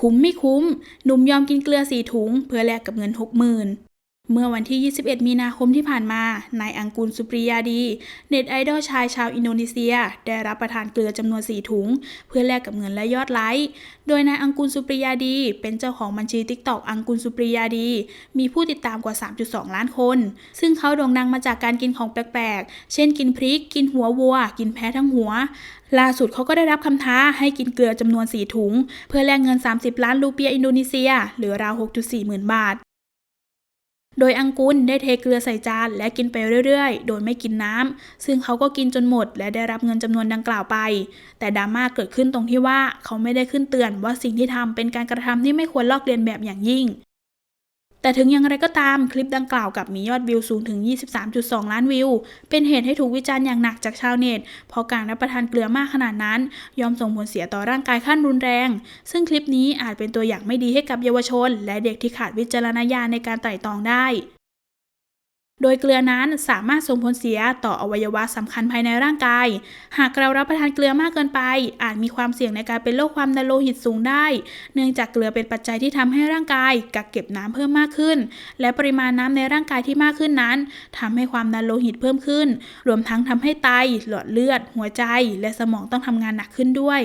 คุ้มไม่คุ้ม หนุ่มยอมกินเกลือสี่ถุง เพื่อแลกกับเงินหกหมื่น เมื่อวันที่ 21 มีนาคมที่ผ่านมา นายอังกุลสุปริยาดี เน็ตไอดอลชายชาวอินโดนีเซีย ได้รับประทานเกลือจำนวน 4 ถุง เพื่อแลกกับเงินและยอดไลค์ โดยนายอังกุลสุปริยาดี เป็นเจ้าของบัญชีทิกตอกอังกุลสุปริยาดี มีผู้ติดตามกว่า 3.2 ล้านคน ซึ่งเขาโด่งดังมาจากการกินของแปลกๆ เช่นกินพริก กินหัววัว กินแพ้ทั้งหัว ล่าสุดเขาก็ได้รับคำท้าให้กินเกลือจำนวน 4 ถุง เพื่อแลกเงิน 30 ล้านรูเปียอินโดนีเซีย หรือราว 6.4 หมื่นบาท โดยอังกุลได้เทเกลือใส่จานและกินไปเรื่อยๆ โดยไม่กินน้ำซึ่งเขาก็กินจนหมด และได้รับเงินจำนวนดังกล่าวไป แต่ดราม่าเกิดขึ้นตรงที่ว่าเขาไม่ได้ขึ้นเตือนว่าสิ่งที่ทำเป็นการกระทำที่ไม่ควรลอกเลียนแบบอย่างยิ่ง แต่ถึงอย่างไรก็ตามคลิปดังกล่าวกับมียอดวิวสูงถึง 23.2 ล้านวิว เป็นเหตุให้ถูกวิจารณ์อย่างหนักจากชาวเน็ต เพราะการรับประทานเกลือมากขนาดนั้นย่อมส่งผลเสียต่อร่างกายขั้นรุนแรง ซึ่งคลิปนี้อาจเป็นตัวอย่างไม่ดีให้กับเยาวชน และเด็กที่ขาดวิจารณญาณในการไต่ตองได้ โดยเกลือนั้นสามารถส่งผลเสียต่ออวัยวะสำคัญภายในร่างกาย หากเรารับประทานเกลือมากเกินไป อาจมีความเสี่ยงในการเป็นโรคความดันโลหิตสูงได้ เนื่องจากเกลือเป็นปัจจัยที่ทำให้ร่างกายกักเก็บน้ำเพิ่มมากขึ้น และปริมาณน้ำในร่างกายที่มากขึ้นนั้นทำให้ความดันโลหิตเพิ่มขึ้น รวมทั้งทำให้ไต หลอดเลือด หัวใจ และสมองต้องทำงานหนักขึ้นด้วย